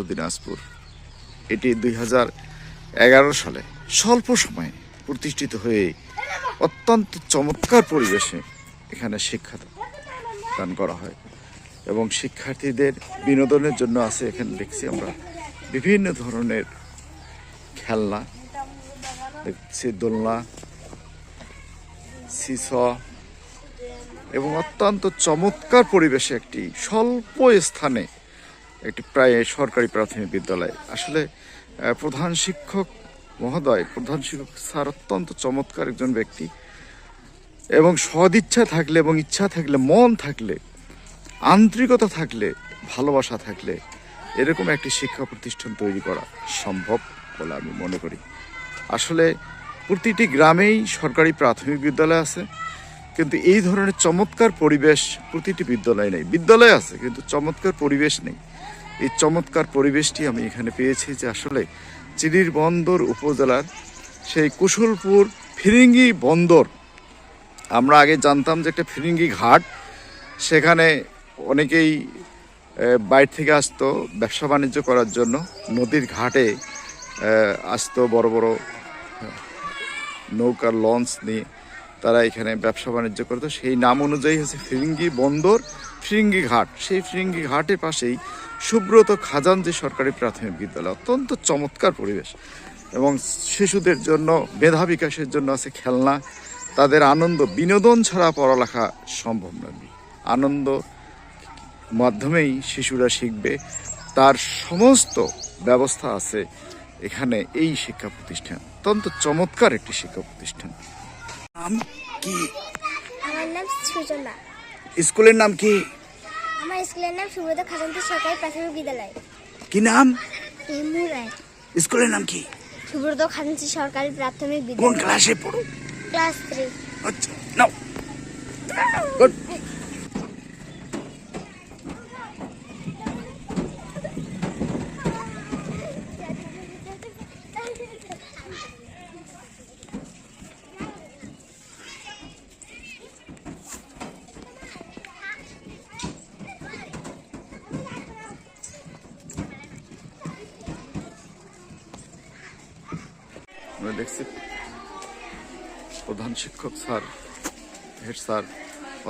দিনাজপুর। এটি দুই হাজার এগারো সালে স্বল্প সময়ে প্রতিষ্ঠিত হয়ে অত্যন্ত চমৎকার পরিবেশে এখানে শিক্ষা দান করা হয় এবং শিক্ষার্থীদের বিনোদনের জন্য আছে এখানে দেখছি আমরা বিভিন্ন ধরনের খেলনা, দেখছি দোলনা, সিস, এবং অত্যন্ত চমৎকার পরিবেশে একটি স্বল্প স্থানে একটি প্রায় সরকারি প্রাথমিক বিদ্যালয়। আসলে প্রধান শিক্ষক মহোদয়, প্রধান শিক্ষক স্যার অত্যন্ত চমৎকার একজন ব্যক্তি এবং সদিচ্ছা থাকলে এবং ইচ্ছা থাকলে, মন থাকলে, আন্তরিকতা থাকলে, ভালোবাসা থাকলে এরকম একটি শিক্ষা প্রতিষ্ঠান তৈরি করা সম্ভব বলে আমি মনে করি। আসলে, প্রতিটি গ্রামেই সরকারি প্রাথমিক বিদ্যালয় আছে, কিন্তু এই ধরনের চমৎকার পরিবেশ প্রতিটি বিদ্যালয় নেই। বিদ্যালয় আছে, কিন্তু চমৎকার পরিবেশ নেই। এই চমৎকার পরিবেশটি আমি এখানে পেয়েছি যে আসলে চিরির বন্দর উপজেলার সেই কুশলপুর ফিরিঙ্গি বন্দর। আমরা আগে জানতাম যে একটা ফিরিঙ্গি ঘাট, সেখানে অনেকেই বাইরে থেকে আসতো ব্যবসা বাণিজ্য করার জন্য। নদীর ঘাটে আসতো বড় বড় নৌকার লঞ্চ নিয়ে তারা এখানে ব্যবসা বাণিজ্য করতো। সেই নাম অনুযায়ী হচ্ছে ফিরিঙ্গি বন্দর, ফিরিঙ্গি ঘাট। সেই ফিরিঙ্গি ঘাটের পাশেই সুব্রত খাজান যে সরকারি প্রাথমিক বিদ্যালয় অত্যন্ত চমৎকার পরিবেশ। এবং শিশুদের জন্য মেধা বিকাশের জন্য আছে খেলনা। তাদের আনন্দ বিনোদন ছাড়া পড়ালেখা সম্ভব নয়। আনন্দ মাধ্যমেই শিশুরা শিখবে। তার সমস্ত ব্যবস্থা আছে এখানে এই শিক্ষা প্রতিষ্ঠান। অত্যন্ত চমৎকার একটি শিক্ষা প্রতিষ্ঠান। নাম কি? আমার নাম সুজনা। স্কুলের নাম কি? স্কুলের নাম সুব্রত খাজান্তি সরকারি প্রাথমিক বিদ্যালয়। কি নাম? এমু রায়। স্কুলের নাম কি? সুব্রত খাজান্তি সরকারি প্রাথমিক কোন বিদ্যালয়। ক্লাসে পড়ো? Class three. আচ্ছা নাও। গুড। আমরা দেখছি। প্রধান শিক্ষক স্যার, হেড স্যার,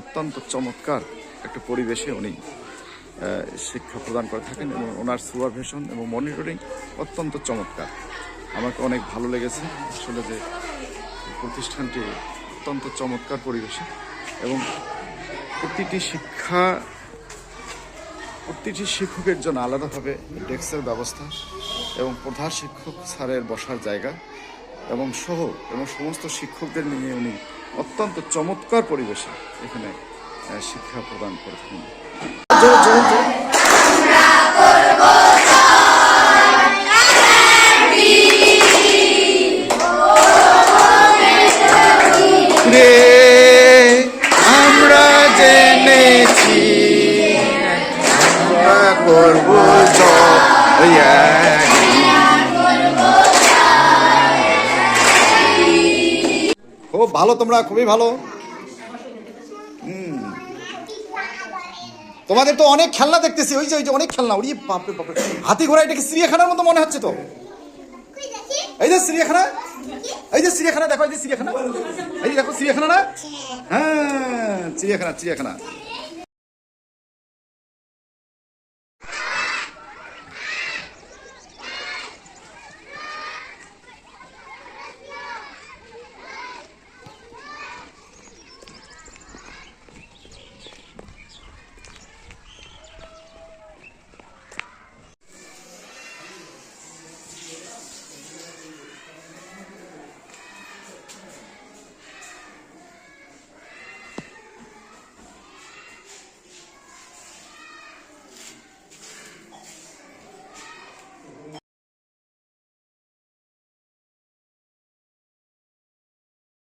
অত্যন্ত চমৎকার একটা পরিবেশে উনি শিক্ষা প্রদান করে থাকেন এবং ওনার সুপারভিশন এবং মনিটরিং অত্যন্ত চমৎকার। আমাকে অনেক ভালো লেগেছে আসলে যে প্রতিষ্ঠানটি অত্যন্ত চমৎকার পরিবেশে এবং প্রতিটি শিক্ষা, প্রতিটি শিক্ষকের জন্য আলাদাভাবে ডেস্কের ব্যবস্থা এবং প্রধান শিক্ষক স্যারের বসার জায়গা এবং সহ এবং সমস্ত শিক্ষকদের নিয়ে উনি অত্যন্ত চমৎকার পরিবেশে এখানে শিক্ষা প্রদান করে থাকেন। আমরা জেনেছি আমরা করব জয়। খুব ভালো তোমরা, খুবই ভালো। হুম। তোমাদের তো অনেক খেলনা দেখতেছি, ওই যে ওই যে অনেক খেলনা ওই বাপরে বাপরে। হাতি ঘোড়া এটাকে চিড়িয়াখানার মতো মনে হচ্ছে তো? এই যে চিড়িয়াখানা, এই যে চিড়িয়াখানা, দেখো, এই যে চিড়িয়াখানা। এই যে দেখো, চিড়িয়াখানা না? হ্যাঁ চিড়িয়াখানা চিড়িয়াখানা।